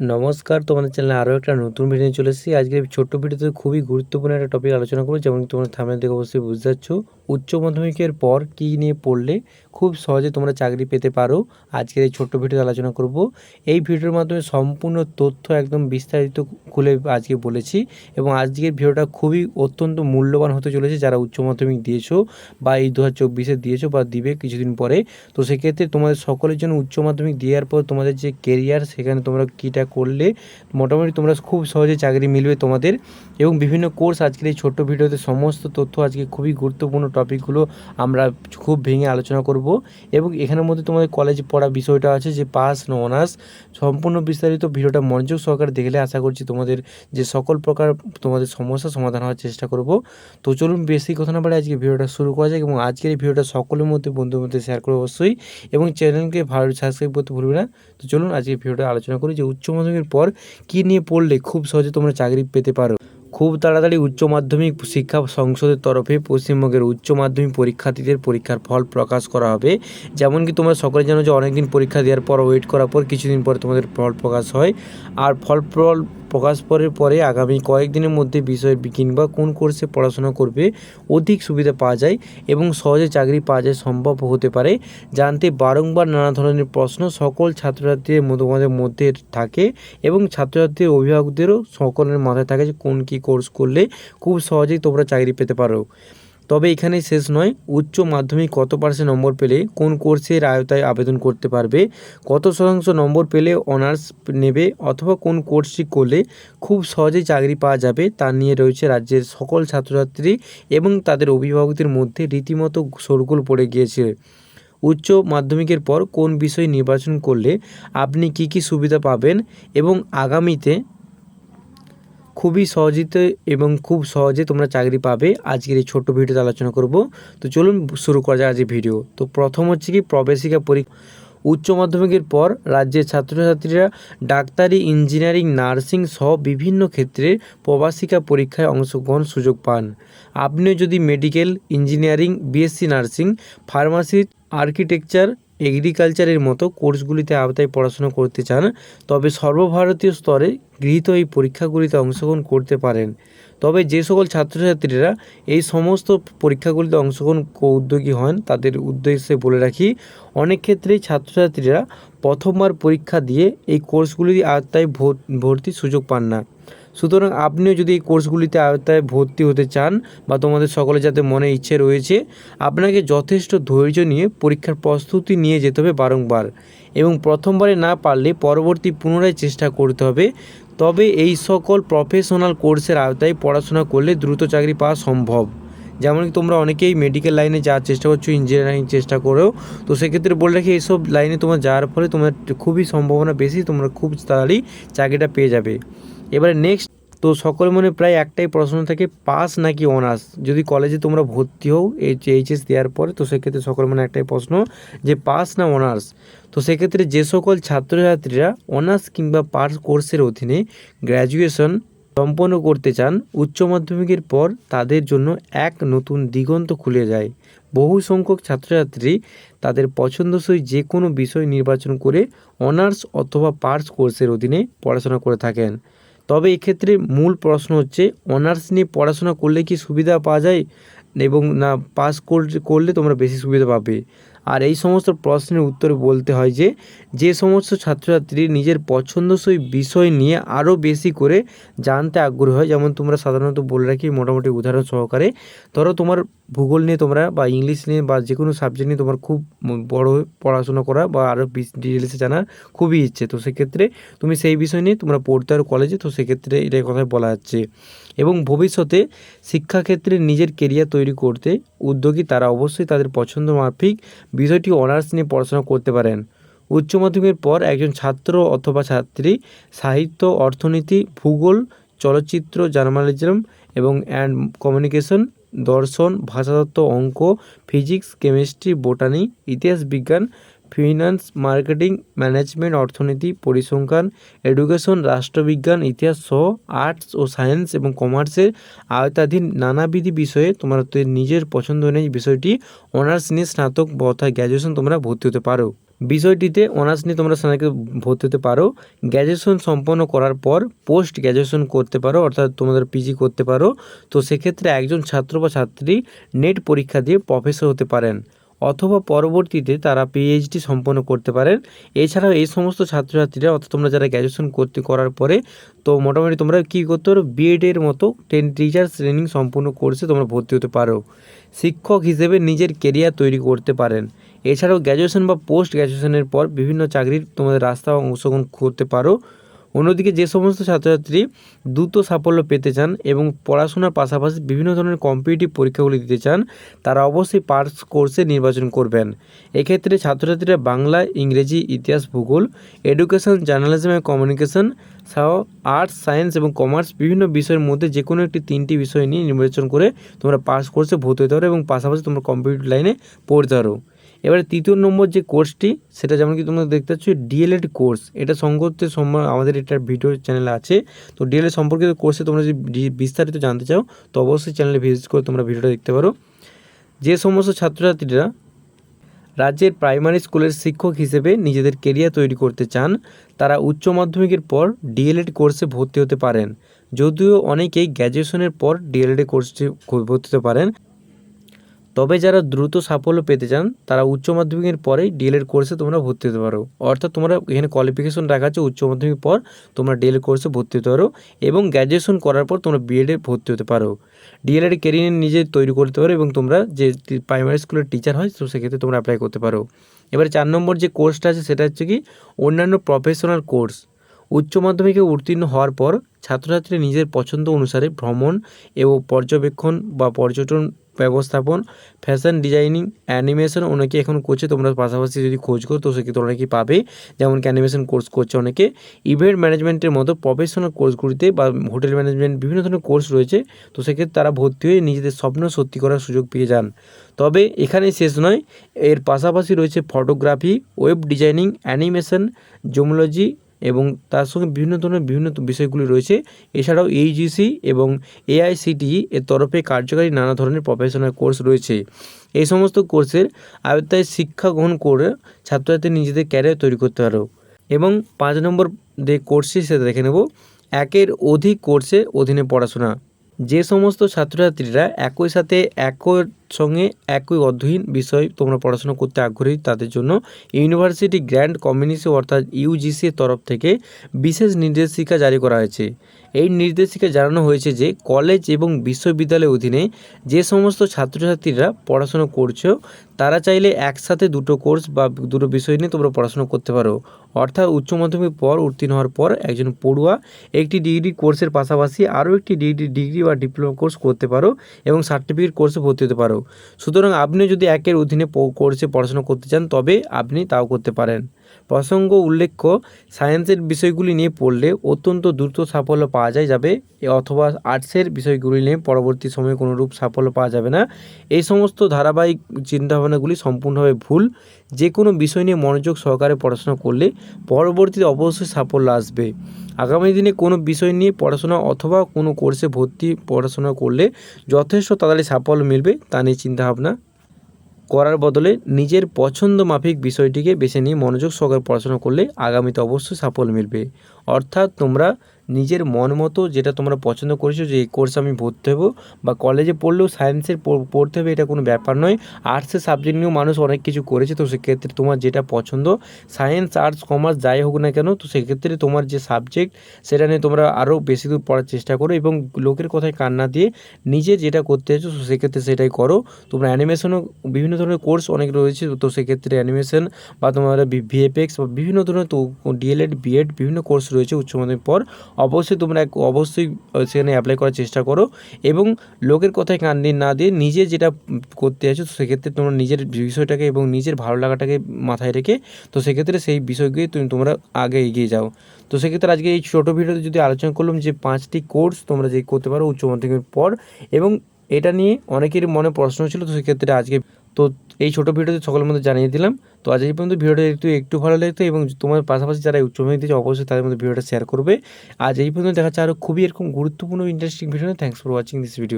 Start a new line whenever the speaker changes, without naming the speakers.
নমস্কার, তোমাদের চ্যানেলে আরও একটা নতুন ভিডিও চলে এসেছি। আজকের ছোট্ট ভিডিওতে খুবই গুরুত্বপূর্ণ একটা টপিক আলোচনা করব, যেমন তোমরা থামেল থেকে অবশ্যই বুঝতে পারছ। উচ্চ মাধ্যমিকের পর কী নিয়ে পড়লে খুব সহজে তোমরা চাকরি পেতে পারো। আজকের এই ছোট্ট ভিডিওতে আলোচনা করব। এই ভিডিওর মাধ্যমে সম্পূর্ণ তথ্য একদম বিস্তারিত খুলে আজকে বলেছি এবং আজকের ভিডিওটা খুবই অত্যন্ত মূল্যবান হতে চলেছে যারা উচ্চ মাধ্যমিক দিয়েছ বা এই দু হাজার চব্বিশে দিয়েছ বা দিবে কিছুদিন পরে। তো সেক্ষেত্রে তোমাদের সকলের জন্য উচ্চ মাধ্যমিক দেওয়ার পর তোমাদের যে কেরিয়ার সেখানে তোমরা কীটা করলে মোটামুটি তোমরা খুব সহজে চাকরি মিলবে তোমাদের। এবং বিভিন্ন কোর্স আজকের এই ছোট্ট ভিডিওতে সমস্ত তথ্য আজকে খুবই গুরুত্বপূর্ণ টপিকগুলো আমরা খুব ভেঙে আলোচনা করব। এবং এখানের মধ্যে তোমাদের কলেজে পড়া বিষয়টা আছে যে পাস না অনার্স সম্পূর্ণ বিস্তারিত ভিডিওটা মনোযোগ সহকারে দেখলে আশা করছি তোমাদের যে সকল প্রকার তোমাদের সমস্যা সমাধান হওয়ার চেষ্টা করব। তো চলুন বেশি কথা না বাড়ে আজকে ভিডিওটা শুরু করা যাক এবং আজকের এই ভিডিওটা সকলের মধ্যে বন্ধুর মধ্যে শেয়ার করে অবশ্যই। এবং চ্যানেলকে ভালো সাবস্ক্রাইব করতে ভুলবে না। তো চলুন আজকে ভিডিওটা আলোচনা করি যে উচ্চ মাধ্যমিকের পর কী নিয়ে পড়লে খুব সহজে তোমরা চাকরি পেতে পারো? খুব তাড়াতাড়ি উচ্চ মাধ্যমিক শিক্ষা সংসদের তরফে পশ্চিমবঙ্গের উচ্চ মাধ্যমিক পরীক্ষার্থীদের পরীক্ষার ফল প্রকাশ করা হবে। যেমন কি তোমরা সকলে জানো যে অনেকদিন পরীক্ষা দেওয়ার পর ওয়েট করার পর কিছুদিন পর তোমাদের ফল প্রকাশ হয়। আর ফল ফল প্রকাশ পরের পরে আগামী কয়েকদিনের মধ্যে বিষয় কিংবা কোন কোর্সে পড়াশোনা করবে, অধিক সুবিধা পাওয়া যায় এবং সহজে চাকরি পাওয়া যায় সম্ভব হতে পারে জানতে বারংবার নানা ধরনের প্রশ্ন সকল ছাত্রছাত্রীদের মধ্যে মধ্যে থাকে এবং ছাত্রছাত্রীর অভিভাবকদেরও সকলের মাথায় থাকে যে কোন কী কোর্স করলে খুব সহজেই তোমরা চাকরি পেতে পারো। তবে এখানে শেষ নয়, উচ্চ মাধ্যমিক কত পার্সেন্ট নম্বর পেলে কোন কোর্সের আয়তায় আবেদন করতে পারবে, কত শতাংশ নম্বর পেলে অনার্স নেবে অথবা কোন কোর্সটি করলে খুব সহজেই চাকরি পাওয়া যাবে তা নিয়ে রয়েছে রাজ্যের সকল ছাত্রছাত্রী এবং তাদের অভিভাবকদের মধ্যে রীতিমতো শোরগোল পড়ে গিয়েছে। উচ্চ মাধ্যমিকের পর কোন বিষয় নির্বাচন করলে আপনি কি কি সুবিধা পাবেন এবং আগামীতে খুবই সহজিতে এবং খুব সহজে তোমরা চাকরি পাবে। আজকের এই ছোট্ট ভিডিওতে আলোচনা করব। তো চলুন শুরু করা যাক আজকের ভিডিও। তো প্রথম হচ্ছে কি প্রবেশিকা পরীক্ষা। উচ্চ মাধ্যমিকের পর রাজ্যের ছাত্রছাত্রীরা ডাক্তারি, ইঞ্জিনিয়ারিং, নার্সিং সহ বিভিন্ন ক্ষেত্রে প্রবাসিকা পরীক্ষায় অংশগ্রহণ সুযোগ পান। আপনিও যদি medical, engineering, BSc, nursing, pharmacy, architecture এগ্রিকালচারের মতো কোর্সগুলিতে আওতায় পড়াশোনা করতে চান, তবে সর্বভারতীয় স্তরে গৃহীত এই পরীক্ষাগুলিতে অংশগ্রহণ করতে পারেন। তবে যে সকল ছাত্রছাত্রীরা এই সমস্ত পরীক্ষাগুলিতে অংশগ্রহণ উদ্যোগী হন, তাদের উদ্দেশ্যে বলে রাখি, অনেক ক্ষেত্রেই ছাত্রছাত্রীরা প্রথমবার পরীক্ষা দিয়ে এই কোর্সগুলির আওতায় ভর্তির সুযোগ পান না। সুতরাং আপনিও যদি এই কোর্সগুলিতে আওতায় ভর্তি হতে চান বা তোমাদের সকলে যাতে মনে ইচ্ছে রয়েছে, আপনাকে যথেষ্ট ধৈর্য নিয়ে পরীক্ষার প্রস্তুতি নিয়ে যেতে হবে বারংবার এবং প্রথমবারে না পারলে পরবর্তী পুনরায় চেষ্টা করতে হবে। তবে এই সকল প্রফেশনাল কোর্সের আওতায় পড়াশোনা করলে দ্রুত চাকরি পাওয়া সম্ভব। যেমন কি তোমরা অনেকেই মেডিকেল লাইনে যাওয়ার চেষ্টা করছ ইঞ্জিনিয়ারিং চেষ্টা করেও। তো সেক্ষেত্রে বলে রাখি, এইসব লাইনে তোমার যাওয়ার ফলে তোমার খুবই সম্ভাবনা বেশি, তোমরা খুব তাড়াতাড়ি চাকরিটা পেয়ে যাবে। এবারে নেক্সট তো সকল মনে প্রায় একটাই প্রশ্ন থাকে পাস নাকি অনার্স যদি কলেজে তোমরা ভর্তি হও এইচ এইচএস দেওয়ার পরে, তো সেক্ষেত্রে সকল মনে একটাই প্রশ্ন যে পাস না অনার্স তো সেক্ষেত্রে যে সকল ছাত্রছাত্রীরা অনার্স কিংবা পাস কোর্সের অধীনে গ্র্যাজুয়েশন সম্পন্ন করতে চান, উচ্চ মাধ্যমিকের পর তাদের জন্য এক নতুন দিগন্ত খুলে যায়। বহু সংখ্যক ছাত্রছাত্রী তাদের পছন্দসই যে কোনো বিষয় নির্বাচন করে অনার্স অথবা পার্স কোর্সের অধীনে পড়াশোনা করে থাকেন। তবে এক্ষেত্রে মূল প্রশ্ন হচ্ছে, অনার্স নিয়ে পড়াশোনা করলে কি সুবিধা পাওয়া যায়? এবং না, পাস করলে তোমরা বেশি সুবিধা পাবে? আর এই সমস্ত প্রশ্নের উত্তর বলতে হয় যে যে সমস্ত ছাত্রছাত্রী নিজের পছন্দসই বিষয় নিয়ে আরও বেশি করে জানতে আগ্রহী হয়, যেমন তোমরা সাধারণত বলে রাখি মোটামুটি উদাহরণ সহকারে, ধরো তোমার ভূগোল নিয়ে তোমরা বা ইংলিশ নিয়ে বা যে কোনো সাবজেক্ট নিয়ে তোমার খুব বড় পড়াশোনা করা বা আরও ডিটেলসে জানার খুবই ইচ্ছে। তো সেক্ষেত্রে তুমি সেই বিষয় নিয়ে তোমরা পড়তে পারো কলেজে তো সেক্ষেত্রে এটাই কথাই বলা যাচ্ছে। এবং ভবিষ্যতে শিক্ষাক্ষেত্রে নিজের কেরিয়ার তৈরি করতে উদ্যোগী তারা অবশ্যই তাদের পছন্দ মাফিক বিষয়টি অনার্স নিয়ে পড়াশোনা করতে পারেন। উচ্চ মাধ্যমিকের পর একজন ছাত্র অথবা ছাত্রী, সাহিত্য, অর্থনীতি, ভূগোল, চলচ্চিত্র, জার্নালিজম এবং অ্যান্ড কমিউনিকেশন, দর্শন, ভাষাতত্ত্ব, অঙ্ক, ফিজিক্স, কেমিস্ট্রি, বোটানি, ইতিহাস বিজ্ঞান ফিনান্স, মার্কেটিং, ম্যানেজমেন্ট, অর্থনীতি, পরিসংখ্যান, এডুকেশন, রাষ্ট্রবিজ্ঞান, ইতিহাস সহ আর্টস ও সায়েন্স এবং কমার্সের আয়তাধীন নানাবিধি বিষয়ে তোমরা নিজের পছন্দ অনুযায়ী বিষয়টি অনার্স নিয়ে স্নাতক অর্থাৎ গ্র্যাজুয়েশন তোমরা ভর্তি হতে পারো। বিষয়টিতে অনার্স নিয়ে তোমরা স্নাতকে ভর্তি হতে পারো। গ্র্যাজুয়েশন সম্পন্ন করার পর পোস্ট গ্র্যাজুয়েশন করতে পারো, অর্থাৎ তোমাদের পিজি করতে পারো। তো সেক্ষেত্রে একজন ছাত্র বা ছাত্রী নেট পরীক্ষা দিয়ে প্রফেসর হতে পারেন। অথবা পরবর্তীতে তারা পিএইচডি সম্পন্ন করতে পারেন। এছাড়াও এই সমস্ত ছাত্রছাত্রীরা, অর্থাৎ তোমরা যারা গ্র্যাজুয়েশন করতে করার পরে, তো মোটামুটি তোমরা কী করতে পারো? বিএডের মতো টেন টিচার্স ট্রেনিং সম্পূর্ণ কোর্সে তোমরা ভর্তি হতে পারো। শিক্ষক হিসেবে নিজের কেরিয়ার তৈরি করতে পারেন। এছাড়াও গ্র্যাজুয়েশন বা পোস্ট গ্র্যাজুয়েশনের পর বিভিন্ন চাকরির তোমাদের রাস্তা অংশগ্রহণ করতে পারো। অন্যদিকে যে সমস্ত ছাত্রছাত্রী দ্রুত সাফল্য পেতে চান এবং পড়াশোনার পাশাপাশি বিভিন্ন ধরনের কম্পিটিটিভ পরীক্ষাগুলি দিতে চান, তারা অবশ্যই পার্স কোর্সে নির্বাচন করবেন। এক্ষেত্রে ছাত্রছাত্রীরা বাংলা, ইংরেজি, ইতিহাস, ভূগোল এডুকেশন জার্নালিজম এবং কমিউনিকেশন সহ আর্টস সায়েন্স এবং কমার্স বিভিন্ন বিষয়ের মধ্যে যে কোনো একটি তিনটি বিষয় নিয়ে নির্বাচন করে তোমরা পাস কোর্সে ভর্তি হতে পারো এবং পাশাপাশি তোমরা কম্পিউটার লাইনে পড়তে পারো। এবারে তৃতীয় নম্বর যে কোর্সটি, সেটা যেমন কি তোমরা দেখতে পাচ্ছ ডিএলএড কোর্স। এটা সংগত আমাদের এটার ভিডিও চ্যানেল আছে। তো ডিএলএড সম্পর্কিত কোর্সে তোমরা যদি বিস্তারিত জানতে চাও, তো অবশ্যই চ্যানেলে ভিজিট করে তোমরা ভিডিওটা দেখতে পারো। যে সমস্ত ছাত্রছাত্রীরা রাজ্যের প্রাইমারি স্কুলের শিক্ষক হিসেবে নিজেদের কেরিয়ার তৈরি করতে চান, তারা উচ্চ মাধ্যমিকের পর ডিএলএড কোর্সে ভর্তি হতে পারেন। যদিও অনেকেই গ্র্যাজুয়েশনের পর ডিএলএড কোর্সটি ভর্তি হতে পারেন তবে যারা দ্রুত সাফল্য পেতে চান, তারা উচ্চ মাধ্যমিকের পরেই ডিএলএড কোর্সে তোমরা ভর্তি হতে পারো। অর্থাৎ তোমরা এখানে কোয়ালিফিকেশন রাখা আছে, উচ্চ মাধ্যমিক পর তোমরা ডিএলএড কোর্সে ভর্তি হতে পারো এবং গ্র্যাজুয়েশন করার পর তোমরা বিএডে ভর্তি হতে পারো। ডিএলএড কেরিয়ার নিজে তৈরি করতে পারো এবং তোমরা যে প্রাইমারি স্কুলের টিচার হয়, তো সেক্ষেত্রে তোমরা অ্যাপ্লাই করতে পারো। এবারে চার নম্বর যে কোর্সটা আছে, সেটা হচ্ছে কি অন্যান্য প্রফেশনাল কোর্স উচ্চ মাধ্যমিকে উত্তীর্ণ হওয়ার পর ছাত্রছাত্রী নিজের পছন্দ অনুসারে ভ্রমণ এবং পর্যবেক্ষণ বা পর্যটন ব্যবস্থাপন, ফ্যাশন ডিজাইনিং, অ্যানিমেশন অনেকে এখন করছে। তোমরা পাশাপাশি যদি খোঁজ করো, তো সেক্ষেত্রে অনেকেই পাবে। যেমন কি অ্যানিমেশন কোর্স করছে অনেকে। ইভেন্ট ম্যানেজমেন্টের মতো প্রফেশনাল কোর্সগুলিতে বা হোটেল ম্যানেজমেন্ট বিভিন্ন ধরনের কোর্স রয়েছে। তো সেক্ষেত্রে তারা ভর্তি হয়ে নিজেদের স্বপ্ন সত্যি করার সুযোগ পেয়ে যান। তবে এখানে শেষ নয়, এর পাশাপাশি রয়েছে photography, web designing, animation, gemology এবং তার সঙ্গে বিভিন্ন ধরনের বিভিন্ন বিষয়গুলি রয়েছে। এছাড়াও এইজিসি এবং এআইসিটিই এর তরফে কার্যকারী নানা ধরনের প্রফেশনাল কোর্স রয়েছে। এই সমস্ত কোর্সের আয়ত্তায় শিক্ষা গ্রহণ করে ছাত্রছাত্রী নিজেদের ক্যারিয়ার তৈরি করতে পারো। এবং পাঁচ নম্বর যে কোর্সটি সেটা দেখে নেব। একের অধিক কোর্সে অধীনে পড়াশোনা। যে সমস্ত ছাত্রছাত্রীরা একই সাথে একই সঙ্গে একই অধ্যয়ন বিষয় তোমরা পড়াশোনা করতে আগ্রহী, তাদের জন্য ইউনিভার্সিটি গ্র্যান্ড কমিউনিসি অর্থাৎ ইউজিসির তরফ থেকে বিশেষ নির্দেশিকা জারি করা হয়েছে। এই নির্দেশিকা জানানো হয়েছে যে কলেজ এবং বিশ্ববিদ্যালয়ের অধীনে যে সমস্ত ছাত্রছাত্রীরা পড়াশোনা করছ, তারা চাইলে একসাথে দুটো কোর্স বা দুটো বিষয় নিয়ে তোমরা পড়াশোনা করতে পারো। অর্থাৎ উচ্চ মাধ্যমিক পর উত্তীর্ণ হওয়ার পর একজন পড়ুয়া একটি ডিগ্রি কোর্সের পাশাপাশি আরও একটি ডিগ্রি ডিগ্রি বা ডিপ্লোমা কোর্স করতে পারো এবং সার্টিফিকেট কোর্সে ভর্তি হতে পারো। সুতরাং আপনি যদি একের অধীনে কোর্সে পড়াশোনা করতে চান, তবে আপনি তাও করতে পারেন। প্রসঙ্গ উল্লেখ্য, সায়েন্সের বিষয়গুলি নিয়ে পড়লে অত্যন্ত দ্রুত সাফল্য পাওয়া যায় যাবে অথবা আর্টসের বিষয়গুলি নিয়ে পরবর্তী সময়ে কোনোরূপ সাফল্য পাওয়া যাবে না। এই সমস্ত ধারাবাহিক চিন্তাভাবনাগুলি সম্পূর্ণভাবে ভুল। যে কোনো বিষয় নিয়ে মনোযোগ সহকারে পড়াশোনা করলে পরবর্তীতে অবশ্যই সাফল্য আসবে। আগামী দিনে কোনো বিষয় নিয়ে পড়াশোনা অথবা কোনো কোর্সে ভর্তি পড়াশোনা করলে যথেষ্ট তাড়াতাড়ি সাফল্য মিলবে, তা নিয়ে চিন্তাভাবনা করার বদলে নিজের পছন্দ মাফিক বিষয়টিকে বেছে নিয়ে মনোযোগ সহকারে পড়াশোনা করলে আগামীতে অবশ্যই সাফল্য মিলবে। অর্থাৎ তোমরা নিজের মন মতো যেটা তোমরা পছন্দ করেছ যে এই কোর্সে আমি ভর্তি হব বা কলেজে পড়লেও সায়েন্সের পড়- পড়তে হবে এটা কোনো ব্যাপার নয়। আর্টসের সাবজেক্ট নিয়েও মানুষ অনেক কিছু করেছে, তো সেক্ষেত্রে তোমার যেটা পছন্দ সায়েন্স আর্টস কমার্স যাই হোক না কেন, তো সেক্ষেত্রে তোমার যে সাবজেক্ট সেটা নিয়ে তোমরা আরও বেশি দূর পড়ার চেষ্টা করো এবং লোকের কথায় কান্না দিয়ে নিজে যেটা করতে চাইছো সেক্ষেত্রে সেটাই করো। তোমরা অ্যানিমেশনও বিভিন্ন ধরনের কোর্স অনেক রয়েছে, তো সেক্ষেত্রে অ্যানিমেশন বা তোমার ভিএফএক্স বা বিভিন্ন ধরনের তো ডিএলএড বিএড বিভিন্ন কোর্স রয়েছে উচ্চ মাধ্যমিক পর। অবশ্যই তোমরা অবশ্যই সেখানে অ্যাপ্লাই করার চেষ্টা করো এবং লোকের কথায় কান না দিয়ে নিজে যেটা করতে আছো সেক্ষেত্রে তোমরা নিজের বিষয়টাকে এবং নিজের ভালো লাগাটাকে মাথায় রেখে, তো সেক্ষেত্রে সেই বিষয়গুলি তুমি তোমরা আগে এগিয়ে যাও। তো সেক্ষেত্রে আজকে এই ছোটো ভিডিওতে যদি আলোচনা করলাম যে পাঁচটি কোর্স তোমরা যে করতে পারো উচ্চ মাধ্যমিকের পর এবং এটা নিয়ে অনেকের মনে প্রশ্ন ছিল, তো সেক্ষেত্রে আজকে তো এই ছোটো ভিডিওতে সকলের মধ্যে জানিয়ে দিলাম। তো আজ এই পর্যন্ত ভিডিওটা একটু একটু ভালো লাগতো এবং তোমার পাশাপাশি যারা উচ্চ মাধ্যমিক অবশ্যই তাদের মধ্যে ভিডিওটা শেয়ার করবে। আজ এই পর্যন্ত দেখা যাচ্ছে আরও খুবই এরকম গুরুত্বপূর্ণ interesting video thanks for watching this video